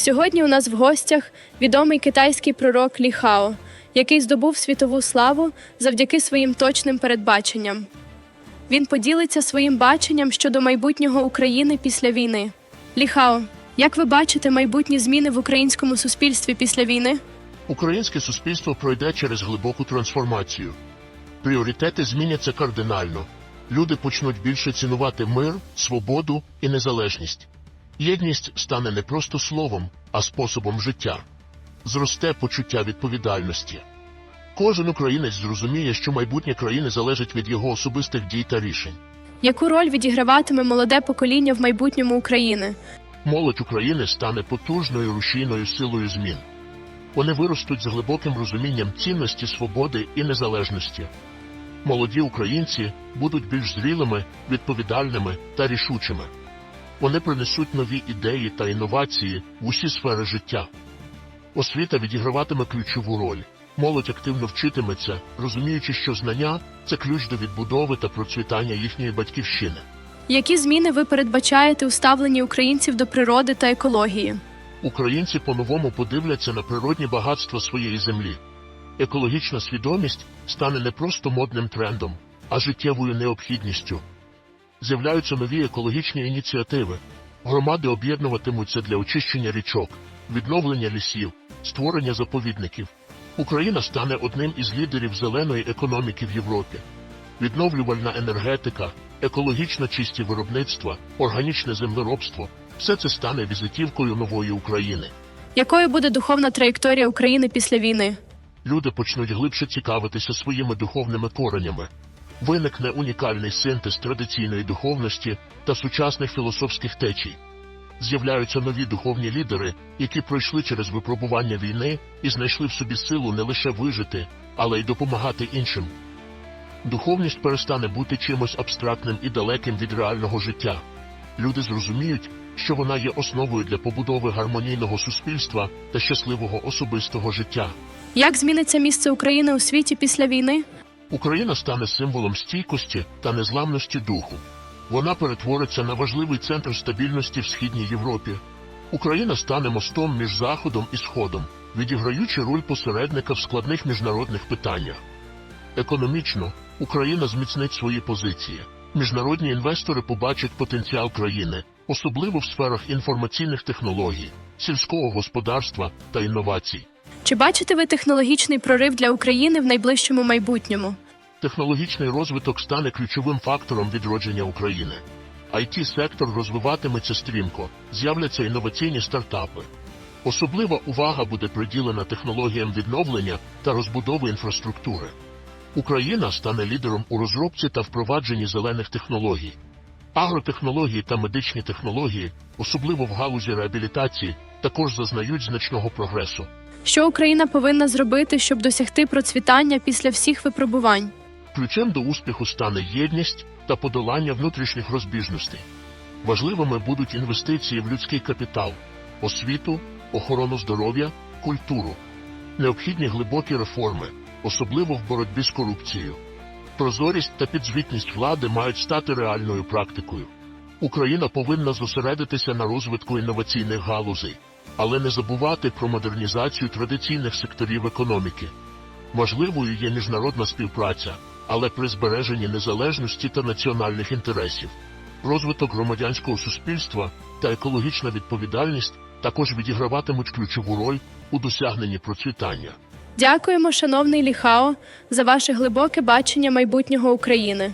Сьогодні у нас в гостях відомий китайський пророк Лі Хао, який здобув світову славу завдяки своїм точним передбаченням. Він поділиться своїм баченням щодо майбутнього України після війни. Лі Хао, як ви бачите майбутні зміни в українському суспільстві після війни? Українське суспільство пройде через глибоку трансформацію. Пріоритети зміняться кардинально. Люди почнуть більше цінувати мир, свободу і незалежність. Єдність стане не просто словом, а способом життя. Зросте почуття відповідальності. Кожен українець зрозуміє, що майбутнє країни залежить від його особистих дій та рішень. Яку роль відіграватиме молоде покоління в майбутньому України? Молодь України стане потужною рушійною силою змін. Вони виростуть з глибоким розумінням цінності свободи і незалежності. Молоді українці будуть більш зрілими, відповідальними та рішучими. Вони принесуть нові ідеї та інновації в усі сфери життя. Освіта відіграватиме ключову роль. Молодь активно вчитиметься, розуміючи, що знання це ключ до відбудови та процвітання їхньої батьківщини. Які зміни ви передбачаєте у ставленні українців до природи та екології? Українці по-новому подивляться на природні багатства своєї землі. Екологічна свідомість стане не просто модним трендом, а життєвою необхідністю. З'являються нові екологічні ініціативи. Громади об'єднуватимуться для очищення річок, відновлення лісів, створення заповідників. Україна стане одним із лідерів зеленої економіки в Європі. Відновлювальна енергетика, екологічно чисті виробництва, органічне землеробство все це стане візитівкою нової України. Якою буде духовна траєкторія України після війни? Люди почнуть глибше цікавитися своїми духовними коренями. Виникне унікальний синтез традиційної духовності та сучасних філософських течій. З'являються нові духовні лідери, які пройшли через випробування війни і знайшли в собі силу не лише вижити, але й допомагати іншим. Духовність перестане бути чимось абстрактним і далеким від реального життя. Люди зрозуміють, що вона є основою для побудови гармонійного суспільства та щасливого особистого життя. Як зміниться місце України у світі після війни? Україна стане символом стійкості та незламності духу. Вона перетвориться на важливий центр стабільності в східній Європі. Україна стане мостом між Заходом і Сходом, відіграючи роль посередника в складних міжнародних питаннях. Економічно Україна зміцнить свої позиції. Міжнародні інвестори побачать потенціал країни, особливо в сферах інформаційних технологій, сільського господарства та інновацій. Чи бачите ви технологічний прорив для України в найближчому майбутньому? Технологічний розвиток стане ключовим фактором відродження України. it сектор розвиватиметься стрімко, з'являться інноваційні стартапи. Особлива увага буде приділена технологіям відновлення та розбудови інфраструктури. Україна стане лідером у розробці та впровадженні зелених технологій. Агротехнології та медичні технології, особливо в галузі реабілітації, також зазнають значного прогресу. Що Україна повинна зробити, щоб досягти процвітання після всіх випробувань? Ключем до успіху стане єдність та подолання внутрішніх розбіжностей. Важливими будуть інвестиції в людський капітал, освіту, охорону здоров'я, культуру. Необхідні глибокі реформи, особливо в боротьбі з корупцією. Прозорість та підзвітність влади мають стати реальною практикою. Україна повинна зосередитися на розвитку інноваційних галузей, але не забувати про модернізацію традиційних секторів економіки. Важливою є міжнародна співпраця, але при збереженні незалежності та національних інтересів. Розвиток громадянського суспільства та екологічна відповідальність також відіграватимуть ключову роль у досягненні процвітання. Дякуємо, шановний Ліхао, за ваше глибоке бачення майбутнього України.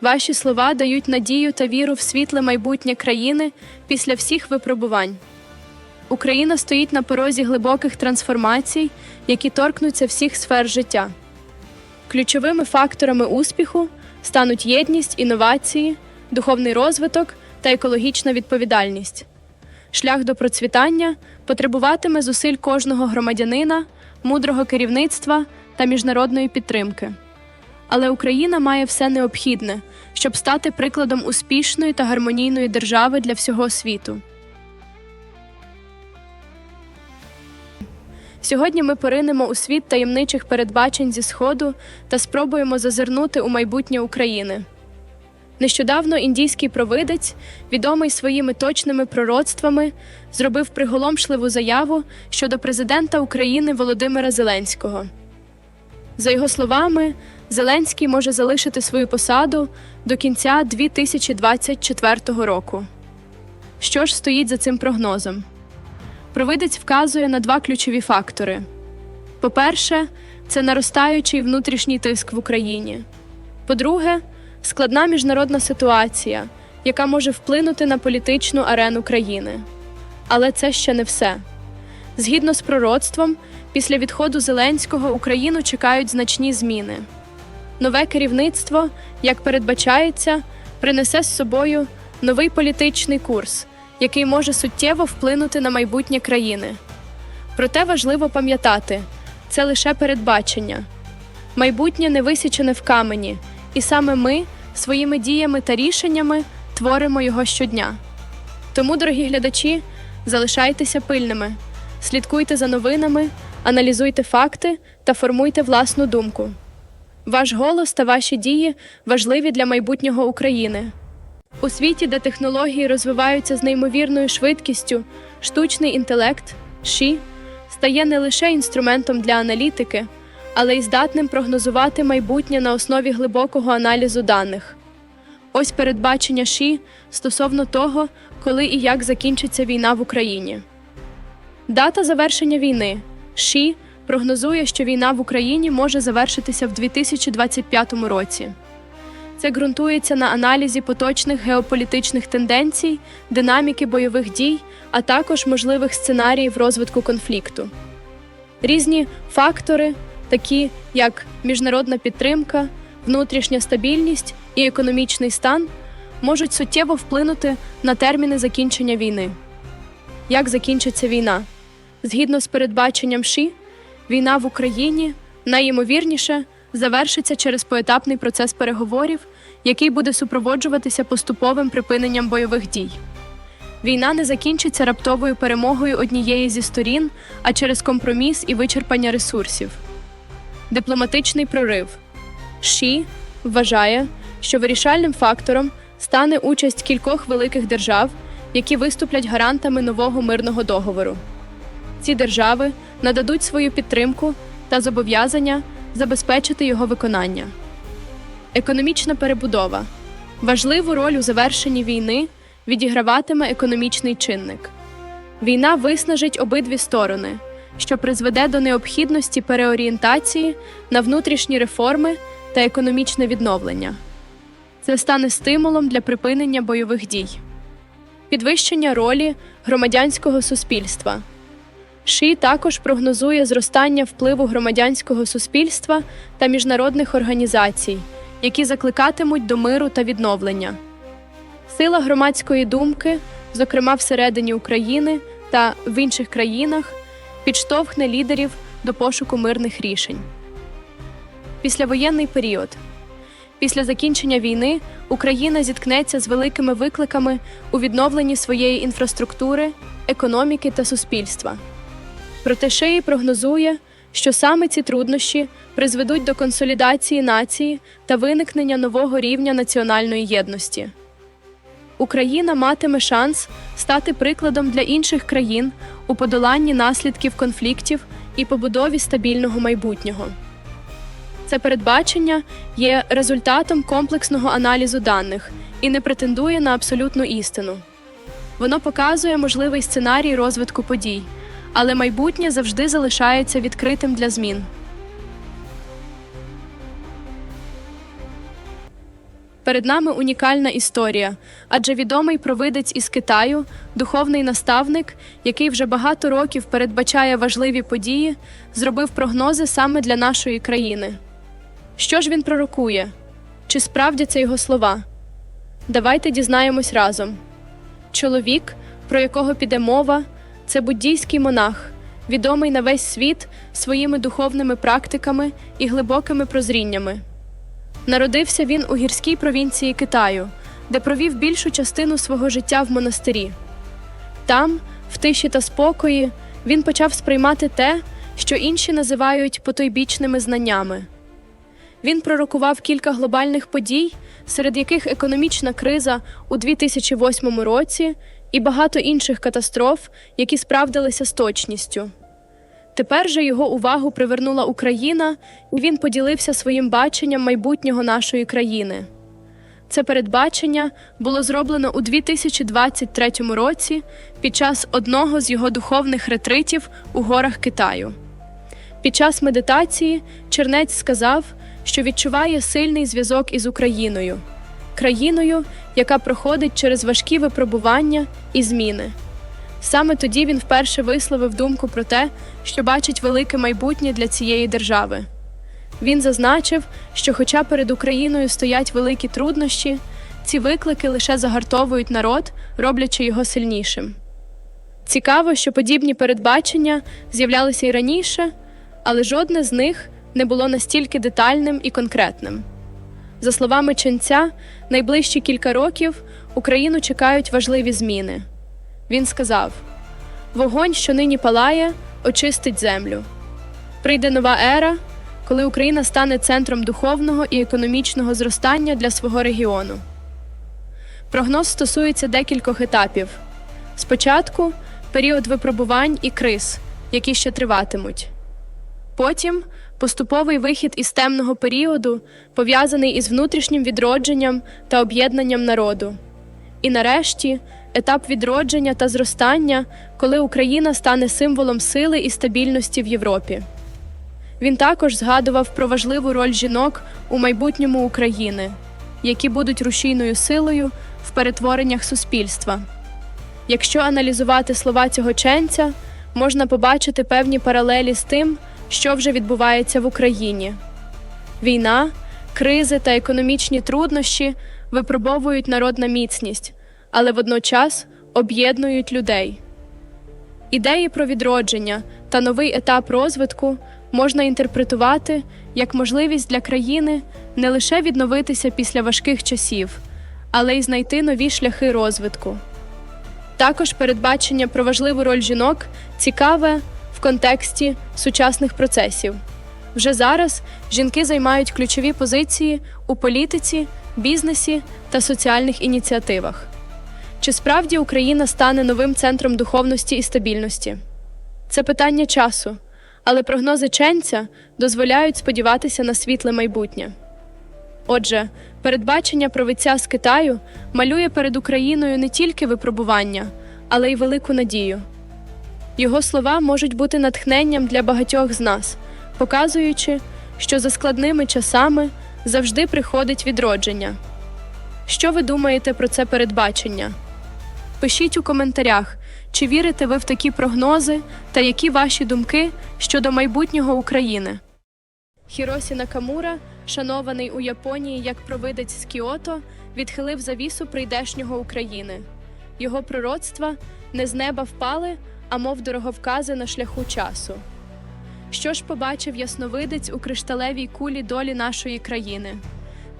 Ваші слова дають надію та віру в світле майбутнє країни після всіх випробувань. Україна стоїть на порозі глибоких трансформацій, які торкнуться всіх сфер життя. Ключовими факторами успіху стануть єдність, інновації, духовний розвиток та екологічна відповідальність. Шлях до процвітання потребуватиме зусиль кожного громадянина, мудрого керівництва та міжнародної підтримки. Але Україна має все необхідне, щоб стати прикладом успішної та гармонійної держави для всього світу. Сьогодні ми поринемо у світ таємничих передбачень зі Сходу та спробуємо зазирнути у майбутнє України. Нещодавно індійський провидець, відомий своїми точними пророцтвами, зробив приголомшливу заяву щодо президента України Володимира Зеленського. За його словами, Зеленський може залишити свою посаду до кінця 2024 року. Що ж стоїть за цим прогнозом? Провидець вказує на два ключові фактори: по-перше, це наростаючий внутрішній тиск в Україні. По-друге, складна міжнародна ситуація, яка може вплинути на політичну арену країни. Але це ще не все. Згідно з пророцтвом, після відходу Зеленського Україну чекають значні зміни. Нове керівництво, як передбачається, принесе з собою новий політичний курс, який може суттєво вплинути на майбутнє країни. Проте важливо пам'ятати, це лише передбачення. Майбутнє не висічене в камені, і саме ми своїми діями та рішеннями творимо його щодня. Тому, дорогі глядачі, залишайтеся пильними, слідкуйте за новинами, аналізуйте факти та формуйте власну думку. Ваш голос та ваші дії важливі для майбутнього України. У світі, де технології розвиваються з неймовірною швидкістю, штучний інтелект ШІ стає не лише інструментом для аналітики, але й здатним прогнозувати майбутнє на основі глибокого аналізу даних. Ось передбачення ШІ стосовно того, коли і як закінчиться війна в Україні. Дата завершення війни ШІ прогнозує, що війна в Україні може завершитися в 2025 році. Це ґрунтується на аналізі поточних геополітичних тенденцій, динаміки бойових дій, а також можливих сценаріїв розвитку конфлікту. Різні фактори, такі як міжнародна підтримка, внутрішня стабільність і економічний стан, можуть суттєво вплинути на терміни закінчення війни. Як закінчиться війна? Згідно з передбаченням ШІ, війна в Україні найімовірніше завершиться через поетапний процес переговорів, який буде супроводжуватися поступовим припиненням бойових дій. Війна не закінчиться раптовою перемогою однієї зі сторін, а через компроміс і вичерпання ресурсів. Дипломатичний прорив ШІ вважає, що вирішальним фактором стане участь кількох великих держав, які виступлять гарантами нового мирного договору. Ці держави нададуть свою підтримку та зобов'язання забезпечити його виконання. Економічна перебудова важливу роль у завершенні війни відіграватиме економічний чинник. Війна виснажить обидві сторони, що призведе до необхідності переорієнтації на внутрішні реформи та економічне відновлення. Це стане стимулом для припинення бойових дій, підвищення ролі громадянського суспільства. ШІ також прогнозує зростання впливу громадянського суспільства та міжнародних організацій, які закликатимуть до миру та відновлення. Сила громадської думки, зокрема всередині України та в інших країнах, підштовхне лідерів до пошуку мирних рішень. Післявоєнний період. Після закінчення війни Україна зіткнеться з великими викликами у відновленні своєї інфраструктури, економіки та суспільства. Проте Шиї прогнозує, що саме ці труднощі призведуть до консолідації нації та виникнення нового рівня національної єдності. Україна матиме шанс стати прикладом для інших країн у подоланні наслідків конфліктів і побудові стабільного майбутнього. Це передбачення є результатом комплексного аналізу даних і не претендує на абсолютну істину. Воно показує можливий сценарій розвитку подій, але майбутнє завжди залишається відкритим для змін. Перед нами унікальна історія, адже відомий провидець із Китаю, духовний наставник, який вже багато років передбачає важливі події, зробив прогнози саме для нашої країни. Що ж він пророкує? Чи справдяться його слова? Давайте дізнаємось разом. Чоловік, про якого піде мова, це буддійський монах, відомий на весь світ своїми духовними практиками і глибокими прозріннями. Народився він у гірській провінції Китаю, де провів більшу частину свого життя в монастирі. Там, в тиші та спокої, він почав сприймати те, що інші називають потойбічними знаннями. Він пророкував кілька глобальних подій, серед яких економічна криза у 2008 році і багато інших катастроф, які справдилися з точністю. Тепер же його увагу привернула Україна, і він поділився своїм баченням майбутнього нашої країни. Це передбачення було зроблено у 2023 році під час одного з його духовних ретритів у горах Китаю. Під час медитації Чернець сказав, що відчуває сильний зв'язок із Україною, країною, яка проходить через важкі випробування і зміни. Саме тоді він вперше висловив думку про те, що бачить велике майбутнє для цієї держави. Він зазначив, що, хоча перед Україною стоять великі труднощі, ці виклики лише загартовують народ, роблячи його сильнішим. Цікаво, що подібні передбачення з'являлися і раніше, але жодне з них не було настільки детальним і конкретним. За словами ченця, найближчі кілька років Україну чекають важливі зміни. Він сказав: Вогонь, що нині палає, очистить землю. Прийде нова ера, коли Україна стане центром духовного і економічного зростання для свого регіону. Прогноз стосується декількох етапів. Спочатку період випробувань і криз, які ще триватимуть. Потім поступовий вихід із темного періоду, пов'язаний із внутрішнім відродженням та об'єднанням народу. І нарешті етап відродження та зростання, коли Україна стане символом сили і стабільності в Європі. Він також згадував про важливу роль жінок у майбутньому України, які будуть рушійною силою в перетвореннях суспільства. Якщо аналізувати слова цього ченця, можна побачити певні паралелі з тим, що вже відбувається в Україні. Війна, кризи та економічні труднощі випробовують народ на міцність, але водночас об'єднують людей. Ідеї про відродження та новий етап розвитку можна інтерпретувати як можливість для країни не лише відновитися після важких часів, але й знайти нові шляхи розвитку. Також передбачення про важливу роль жінок цікаве контексті сучасних процесів. Вже зараз жінки займають ключові позиції у політиці, бізнесі та соціальних ініціативах. Чи справді Україна стане новим центром духовності і стабільності? Це питання часу, але прогнози ченця дозволяють сподіватися на світле майбутнє. Отже, передбачення провидця з Китаю малює перед Україною не тільки випробування, але й велику надію. Його слова можуть бути натхненням для багатьох з нас, показуючи, що за складними часами завжди приходить відродження. Що ви думаєте про це передбачення? Пишіть у коментарях, чи вірите ви в такі прогнози та які ваші думки щодо майбутнього України. Хіросі Накамура, шанований у Японії як провидець з Кіото, відхилив завісу прийдешнього України. Його пророцтва не з неба впали, а мов дороговкази на шляху часу. Що ж побачив ясновидець у кришталевій кулі долі нашої країни?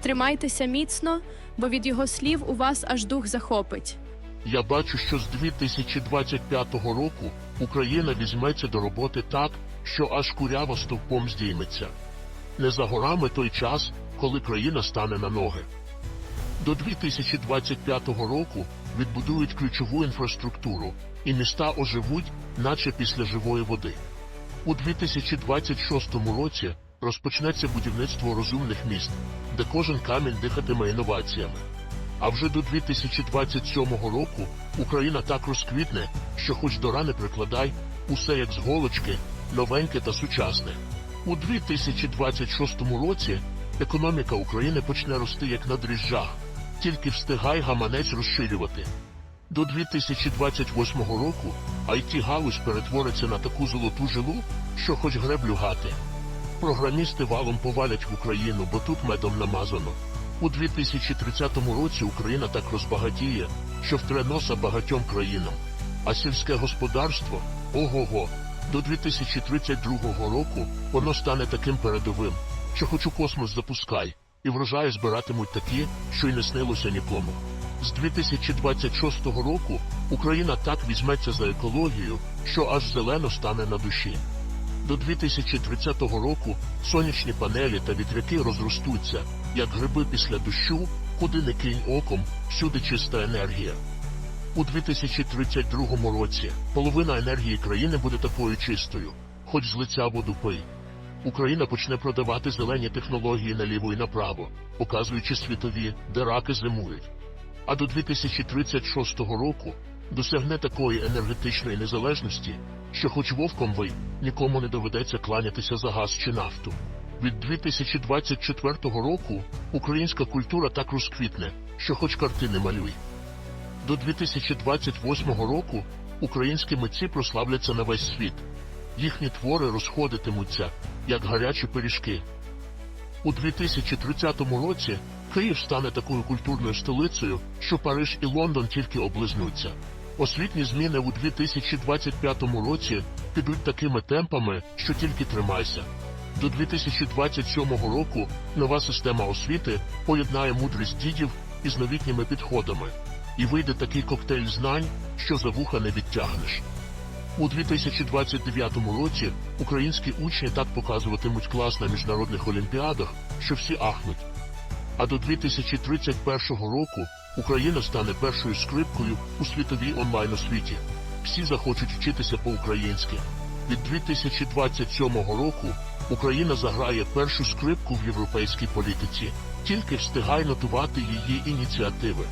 Тримайтеся міцно, бо від його слів у вас аж дух захопить. Я бачу, що з 2025 року Україна візьметься до роботи так, що аж курява стовпом здійметься. Не за горами той час, коли країна стане на ноги. До 2025 року відбудують ключову інфраструктуру, і міста оживуть, наче після живої води. У 2026 році розпочнеться будівництво розумних міст, де кожен камінь дихатиме інноваціями. А вже до 2027 року Україна так розквітне, що хоч до рани прикладай, усе як з голочки, новеньке та сучасне. У 2026 році економіка України почне рости як на дріжджах, тільки встигай гаманець розширювати. До 2028 року it галузь перетвориться на таку золоту жилу, що хоч греблю гати. Програмісти валом повалять в Україну, бо тут медом намазано. У 2030 році Україна так розбагатіє, що втре носа багатьом країнам. А сільське господарство ого-го. До 2032 року воно стане таким передовим, що хоч у космос запускай, і врожаї збиратимуть такі, що й не снилося нікому. З 2026 року Україна так візьметься за екологію, що аж зелено стане на душі. До 2030 року сонячні панелі та вітряки розростуться, як гриби після дощу, куди не кинь оком, всюди чиста енергія. У 2032 році половина енергії країни буде такою чистою, хоч з лиця воду пий. Україна почне продавати зелені технології наліво і направо, показуючи світові, де раки зимують. А до 2036 року досягне такої енергетичної незалежності, що хоч вовком ви, нікому не доведеться кланятися за газ чи нафту. Від 2024 року українська культура так розквітне, що хоч картини малюй. До 2028 року українські митці прославляться на весь світ. Їхні твори розходитимуться, як гарячі пиріжки. У 2030 році Київ стане такою культурною столицею, що Париж і Лондон тільки облизнуться. Освітні зміни у 2025 році підуть такими темпами, що тільки тримайся. До 2027 року нова система освіти поєднає мудрість дідів із новітніми підходами, і вийде такий коктейль знань, що за вуха не відтягнеш. У 2029 році українські учні так показуватимуть клас на міжнародних олімпіадах, що всі ахнуть. А до 2031 року Україна стане першою скрипкою у світовій онлайн-освіті. Всі захочуть вчитися по-українськи. Від 2027 року Україна заграє першу скрипку в європейській політиці, тільки встигай нотувати її ініціативи.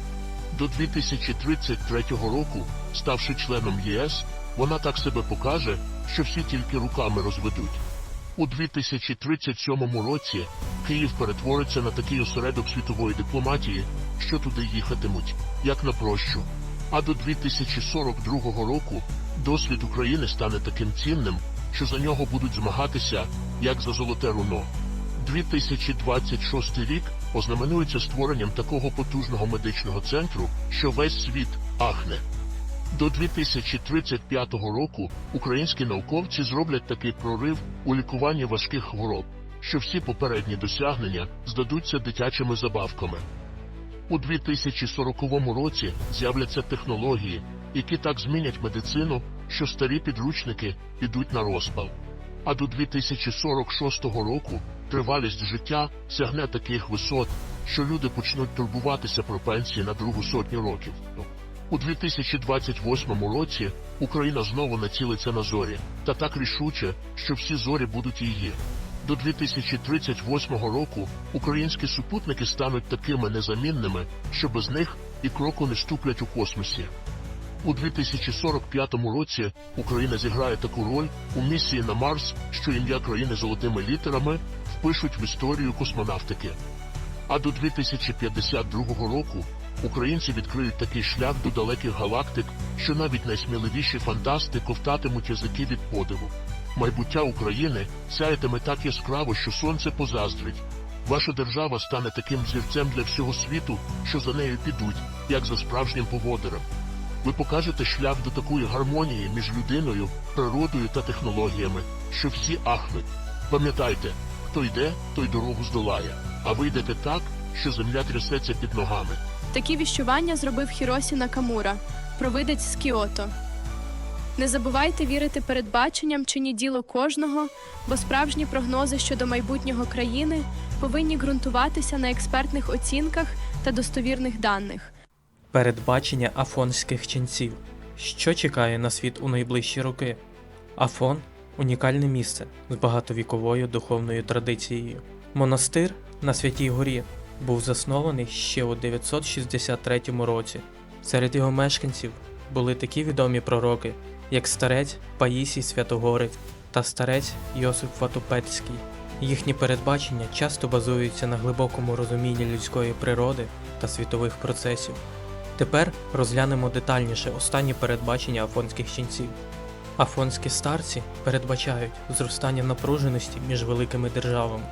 До 2033 року, ставши членом ЄС, вона так себе покаже, що всі тільки руками розведуть. У 2037 році Київ перетвориться на такий осередок світової дипломатії, що туди їхатимуть, як на прощу. А до 2042 року досвід України стане таким цінним, що за нього будуть змагатися, як за золоте руно. 2026 рік ознаменується створенням такого потужного медичного центру, що весь світ ахне. До 2035 року українські науковці зроблять такий прорив у лікуванні важких хвороб, що всі попередні досягнення здадуться дитячими забавками. У 2040 році з'являться технології, які так змінять медицину, що старі підручники підуть на розпал. А до 2046 року тривалість життя сягне таких висот, що люди почнуть турбуватися про пенсії на другу сотню років. У 2028 році Україна знову націлиться на зорі, та так рішуче, що всі зорі будуть її. До 2038 року українські супутники стануть такими незамінними, що без них і кроку не ступлять у космосі. У 2045 році Україна зіграє таку роль у місії на Марс, що ім'я країни золотими літерами впишуть в історію космонавтики. А до 2052 року українці відкриють такий шлях до далеких галактик, що навіть найсміливіші фантасти ковтатимуть язики від подиву. Майбуття України сяятиме так яскраво, що сонце позаздрить. Ваша держава стане таким зірцем для всього світу, що за нею підуть, як за справжнім поводирем. Ви покажете шлях до такої гармонії між людиною, природою та технологіями, що всі ахнуть. Пам'ятайте, хто йде, той дорогу здолає, а ви йдете так, що земля трясеться під ногами. Такі віщування зробив Хіросі Накамура, провидець з Кіото. Не забувайте вірити передбаченням чи ні діло кожного, бо справжні прогнози щодо майбутнього країни повинні ґрунтуватися на експертних оцінках та достовірних даних. Передбачення афонських ченців. Що чекає на світ у найближчі роки? Афон унікальне місце з багатовіковою духовною традицією. Монастир на Святій Горі був заснований ще у 963 році. Серед його мешканців були такі відомі пророки, як старець Паїсій Святогорець та старець Йосип Ватупецький. Їхні передбачення часто базуються на глибокому розумінні людської природи та світових процесів. Тепер розглянемо детальніше останні передбачення афонських ченців. Афонські старці передбачають зростання напруженості між великими державами.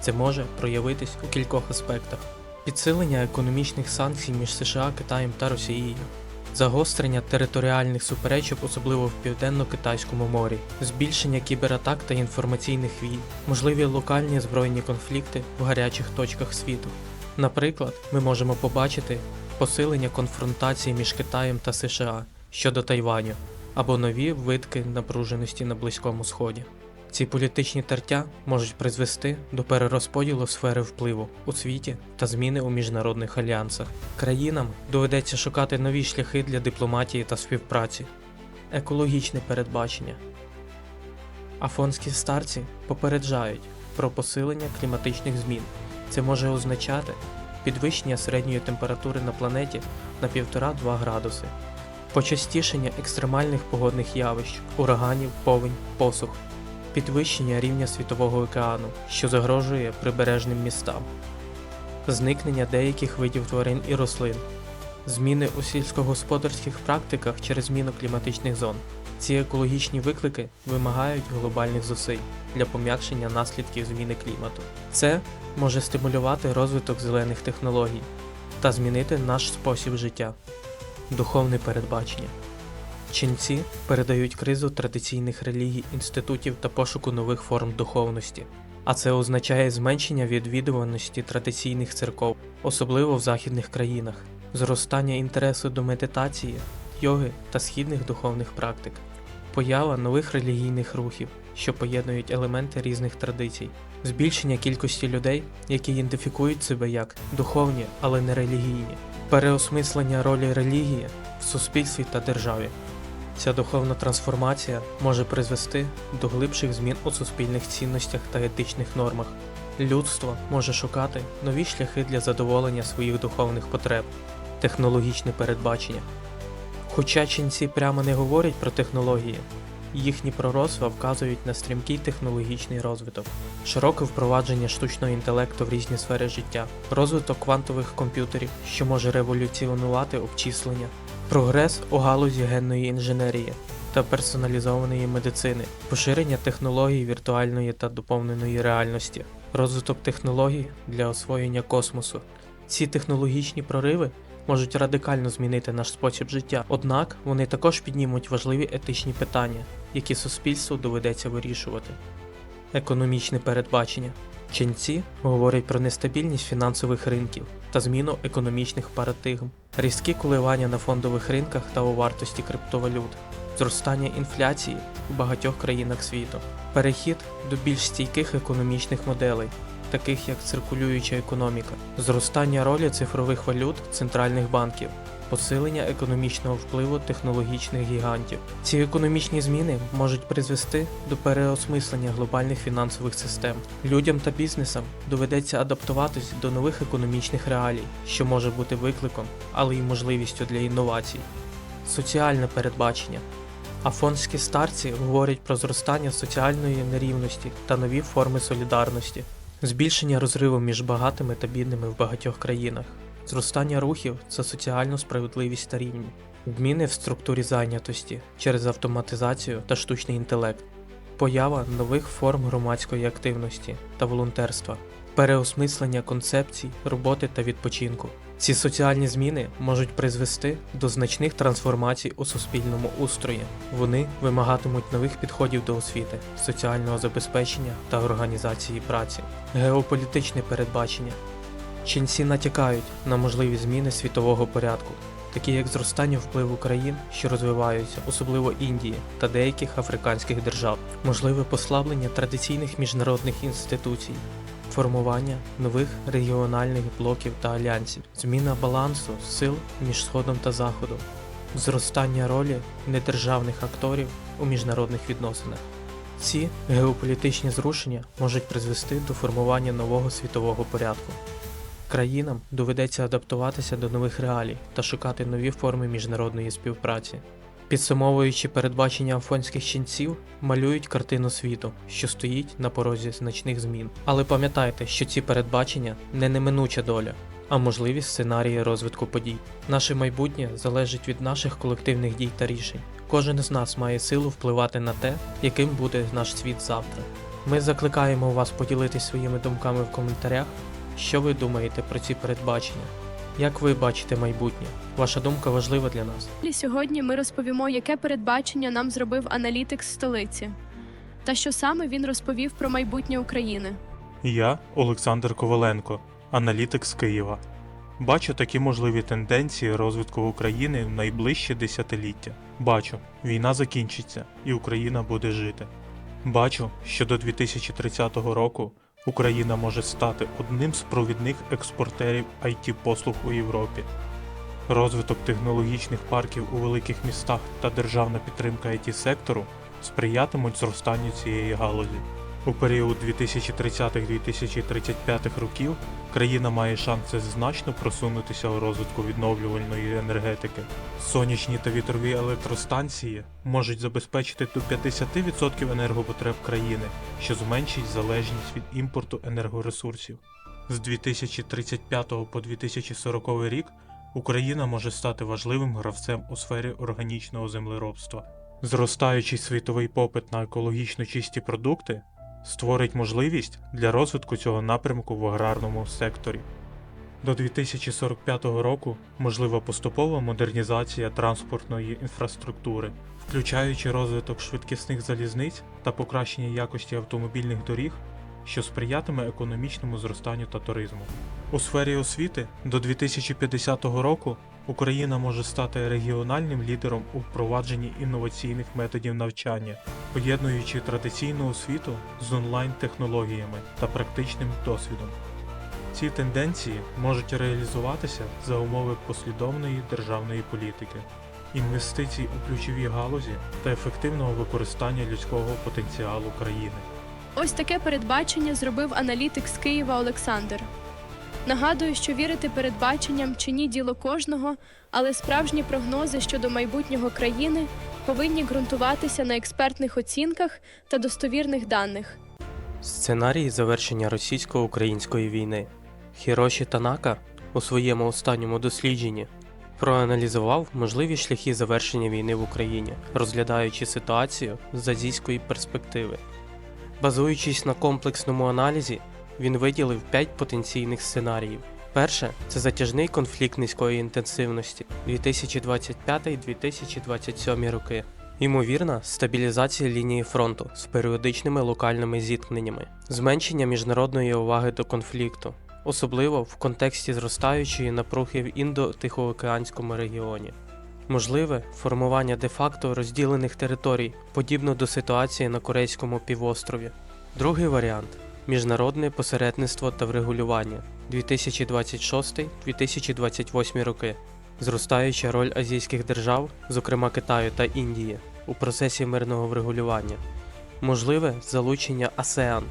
Це може проявитись у кількох аспектах: підсилення економічних санкцій між США, Китаєм та Росією, загострення територіальних суперечок, особливо в південно-китайському морі, збільшення кібератак та інформаційних війн, можливі локальні збройні конфлікти в гарячих точках світу. Наприклад, ми можемо побачити посилення конфронтації між Китаєм та США щодо Тайваню або нові витки напруженості на Близькому Сході. Ці політичні тертя можуть призвести до перерозподілу сфери впливу у світі та зміни у міжнародних альянсах. Країнам доведеться шукати нові шляхи для дипломатії та співпраці. Екологічне передбачення. Афонські старці попереджають про посилення кліматичних змін. Це може означати підвищення середньої температури на планеті на 1,5-2 градуси, почастішення екстремальних погодних явищ, ураганів, повень, посух, підвищення рівня світового океану, що загрожує прибережним містам, зникнення деяких видів тварин і рослин, зміни у сільськогосподарських практиках через зміну кліматичних зон. Ці екологічні виклики вимагають глобальних зусиль для пом'якшення наслідків зміни клімату. Це може стимулювати розвиток зелених технологій та змінити наш спосіб життя. Духовне передбачення. Ченці передають кризу традиційних релігій, інститутів та пошуку нових форм духовності. А це означає зменшення відвідуваності традиційних церков, особливо в західних країнах, зростання інтересу до медитації, йоги та східних духовних практик, поява нових релігійних рухів, що поєднують елементи різних традицій, збільшення кількості людей, які ідентифікують себе як духовні, але не релігійні, переосмислення ролі релігії в суспільстві та державі. Ця духовна трансформація може призвести до глибших змін у суспільних цінностях та етичних нормах. Людство може шукати нові шляхи для задоволення своїх духовних потреб, технологічне передбачення. Хоча ченці прямо не говорять про технології, їхні пророцтва вказують на стрімкий технологічний розвиток, широке впровадження штучного інтелекту в різні сфери життя, розвиток квантових комп'ютерів, що може революціонувати обчислення, прогрес у галузі генної інженерії та персоналізованої медицини, поширення технологій віртуальної та доповненої реальності, розвиток технологій для освоєння космосу. Ці технологічні прориви можуть радикально змінити наш спосіб життя, однак вони також піднімуть важливі етичні питання, які суспільству доведеться вирішувати. Економічне передбачення. Ченці говорять про нестабільність фінансових ринків та зміну економічних парадигм, різкі коливання на фондових ринках та у вартості криптовалют, зростання інфляції у багатьох країнах світу, перехід до більш стійких економічних моделей, таких як циркулююча економіка, зростання ролі цифрових валют центральних банків, посилення економічного впливу технологічних гігантів. Ці економічні зміни можуть призвести до переосмислення глобальних фінансових систем. Людям та бізнесам доведеться адаптуватись до нових економічних реалій, що може бути викликом, але й можливістю для інновацій. Соціальне передбачення. Афонські старці говорять про зростання соціальної нерівності та нові форми солідарності, збільшення розриву між багатими та бідними в багатьох країнах, зростання рухів за соціальну справедливість та рівні, зміни в структурі зайнятості через автоматизацію та штучний інтелект, поява нових форм громадської активності та волонтерства, переосмислення концепцій, роботи та відпочинку. Ці соціальні зміни можуть призвести до значних трансформацій у суспільному устрої. Вони вимагатимуть нових підходів до освіти, соціального забезпечення та організації праці, геополітичне передбачення. Ченці натякають на можливі зміни світового порядку, такі як зростання впливу країн, що розвиваються, особливо Індії та деяких африканських держав, можливе послаблення традиційних міжнародних інституцій, формування нових регіональних блоків та альянсів, зміна балансу сил між Сходом та Заходом, зростання ролі недержавних акторів у міжнародних відносинах. Ці геополітичні зрушення можуть призвести до формування нового світового порядку. Країнам доведеться адаптуватися до нових реалій та шукати нові форми міжнародної співпраці. Підсумовуючи передбачення афонських ченців, малюють картину світу, що стоїть на порозі значних змін. Але пам'ятайте, що ці передбачення не неминуча доля, а можливі сценарії розвитку подій. Наше майбутнє залежить від наших колективних дій та рішень. Кожен з нас має силу впливати на те, яким буде наш світ завтра. Ми закликаємо вас поділитись своїми думками в коментарях. Що ви думаєте про ці передбачення? Як ви бачите майбутнє? Ваша думка важлива для нас. І сьогодні ми розповімо, яке передбачення нам зробив аналітик з столиці, та що саме він розповів про майбутнє України. Я Олександр Коваленко, аналітик з Києва. Бачу такі можливі тенденції розвитку України в найближче десятиліття. Бачу, війна закінчиться і Україна буде жити. Бачу, що до 2030 року Україна може стати одним з провідних експортерів it послуг у Європі. Розвиток технологічних парків у великих містах та державна підтримка it сектору сприятимуть зростанню цієї галузі. У період 2030-2035 років країна має шанси значно просунутися у розвитку відновлювальної енергетики. Сонячні та вітрові електростанції можуть забезпечити до 50% енергопотреб країни, що зменшить залежність від імпорту енергоресурсів. З 2035 по 2040 рік Україна може стати важливим гравцем у сфері органічного землеробства. Зростаючий світовий попит на екологічно чисті продукти створить можливість для розвитку цього напрямку в аграрному секторі. До 2045 року можлива поступова модернізація транспортної інфраструктури, включаючи розвиток швидкісних залізниць та покращення якості автомобільних доріг, що сприятиме економічному зростанню та туризму. У сфері освіти до 2050 року Україна може стати регіональним лідером у впровадженні інноваційних методів навчання, поєднуючи традиційну освіту з онлайн-технологіями та практичним досвідом. Ці тенденції можуть реалізуватися за умови послідовної державної політики, інвестицій у ключові галузі та ефективного використання людського потенціалу країни. Ось таке передбачення зробив аналітик з Києва Олександр. Нагадую, що вірити передбаченням чи ні діло кожного, але справжні прогнози щодо майбутнього країни повинні ґрунтуватися на експертних оцінках та достовірних даних. Сценарій завершення російсько-української війни. Хіроші Танака у своєму останньому дослідженні проаналізував можливі шляхи завершення війни в Україні, розглядаючи ситуацію з азійської перспективи. Базуючись на комплексному аналізі, він виділив 5 потенційних сценаріїв. Перше це затяжний конфлікт низької інтенсивності 2025-2027 роки. Ймовірна стабілізація лінії фронту з періодичними локальними зіткненнями, зменшення міжнародної уваги до конфлікту, особливо в контексті зростаючої напруги в індо-тихоокеанському регіоні. Можливе формування де-факто розділених територій, подібно до ситуації на Корейському півострові. Другий варіант міжнародне посередництво та врегулювання 2026-2028 роки. Зростаюча роль азійських держав, зокрема Китаю та Індії, у процесі мирного врегулювання, можливе залучення АСЕАН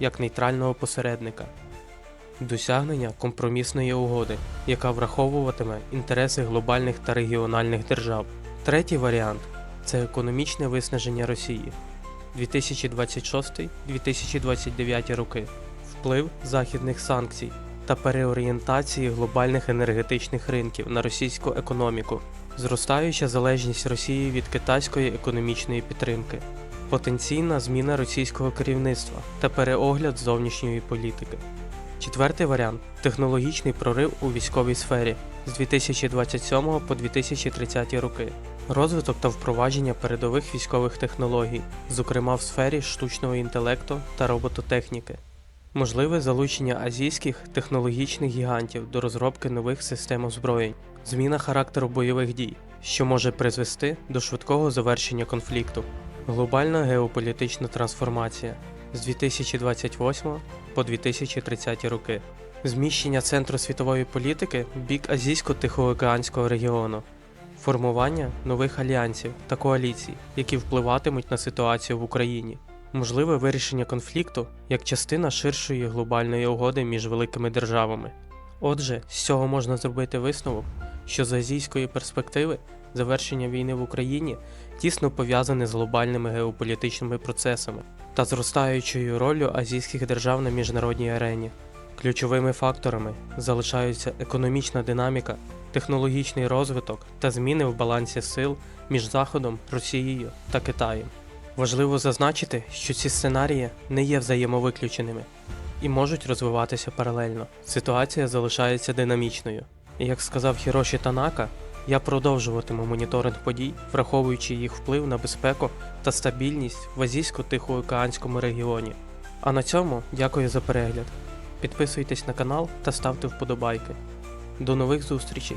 як нейтрального посередника, досягнення компромісної угоди, яка враховуватиме інтереси глобальних та регіональних держав. Третій варіант це економічне виснаження Росії 2026-2029 роки, вплив західних санкцій та переорієнтації глобальних енергетичних ринків на російську економіку, зростаюча залежність Росії від китайської економічної підтримки, потенційна зміна російського керівництва та переогляд зовнішньої політики. Четвертий варіант технологічний прорив у військовій сфері з 2027 по 2030 роки. Розвиток та впровадження передових військових технологій, зокрема в сфері штучного інтелекту та робототехніки. Можливе залучення азійських технологічних гігантів до розробки нових систем озброєнь, зміна характеру бойових дій, що може призвести до швидкого завершення конфлікту, глобальна геополітична трансформація з 2028 по 2030 роки, зміщення центру світової політики в бік азійсько-тихоокеанського регіону, формування нових альянсів та коаліцій, які впливатимуть на ситуацію в Україні. Можливе вирішення конфлікту як частина ширшої глобальної угоди між великими державами. Отже, з цього можна зробити висновок, що з азійської перспективи завершення війни в Україні тісно пов'язане з глобальними геополітичними процесами та зростаючою роллю азійських держав на міжнародній арені. Ключовими факторами залишаються економічна динаміка, технологічний розвиток та зміни в балансі сил між Заходом, Росією та Китаєм. Важливо зазначити, що ці сценарії не є взаємовиключеними і можуть розвиватися паралельно. Ситуація залишається динамічною. Як сказав Хіроші Танака, я продовжуватиму моніторинг подій, враховуючи їх вплив на безпеку та стабільність в азійсько-тихоокеанському регіоні. А на цьому дякую за перегляд. Підписуйтесь на канал та ставте вподобайки. До нових зустрічей!